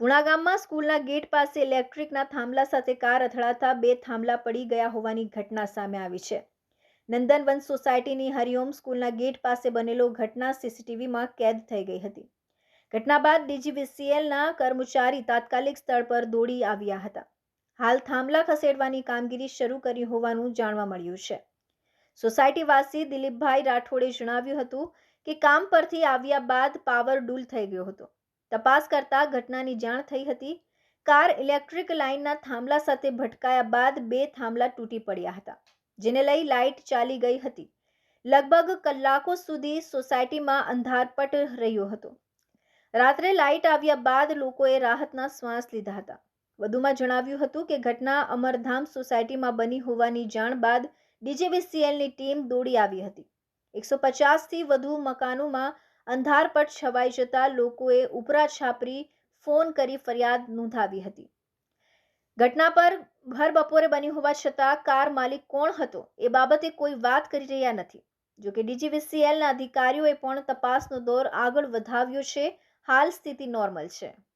પુણા ગામમાં સ્કૂલના ગેટ પાસે ઇલેક્ટ્રિકના થાંભલા સાથે કાર અથડાતા બે થાંભલા પડી ગયા હોવાની ઘટના સામે આવી છે. નંદનવન સોસાયટીની હરિઓમ સ્કૂલના ગેટ પાસે બનેલો ઘટના સીસીટીવીમાં કેદ થઈ ગઈ હતી. ઘટના બાદ ડીજીવીસીએલના કર્મચારી તાત્કાલિક સ્થળ પર દોડી આવ્યા હતા. હાલ થાંભલા ખસેડવાની કામગીરી શરૂ કરી હોવાનું જાણવા મળ્યું છે. સોસાયટીવાસી દિલીપભાઈ રાઠોડે જણાવ્યું હતું કે કામ પરથી આવ્યા બાદ પાવર ડૂલ થઈ ગયો હતો. તપાસ કરતા ઘટનાની જાણ થઈ હતી. કાર ઇલેક્ટ્રિક લાઇનના થાંભલા સાથે ભટકાયા બાદ બે થાંભલા તૂટી પડ્યા હતા, જેને લઈ લાઇટ ચાલી ગઈ હતી. લગભગ કલાકો સુધી સોસાયટીમાં અંધારપટ રહ્યો હતો. રાત્રે લાઇટ આવ્યા બાદ લોકોએ રાહતના શ્વાસ લીધા હતા. વધુમાં જણાવ્યું હતું કે ઘટના અમરધામ સોસાયટીમાં બની હોવાની જાણ બાદ ડીજેવીસીએલની ટીમ દોડી આવી હતી. એકસો પચાસથી વધુ મકાનોમાં અંધારપટ છવાઈ જતા લોકોએ ઉપરા છાપરી ફોન કરી ફરિયાદ નોંધાવી હતી. ઘટના પર ભર બપોરે બની હોવા છતાં કાર માલિક કોણ હતો એ બાબતે કોઈ વાત કરી રહ્યા નથી. જોકે ડીજીવીસીએલના અધિકારીઓએ પણ તપાસનો દોર આગળ વધાવ્યો છે, હાલ સ્થિતિ નોર્મલ છે.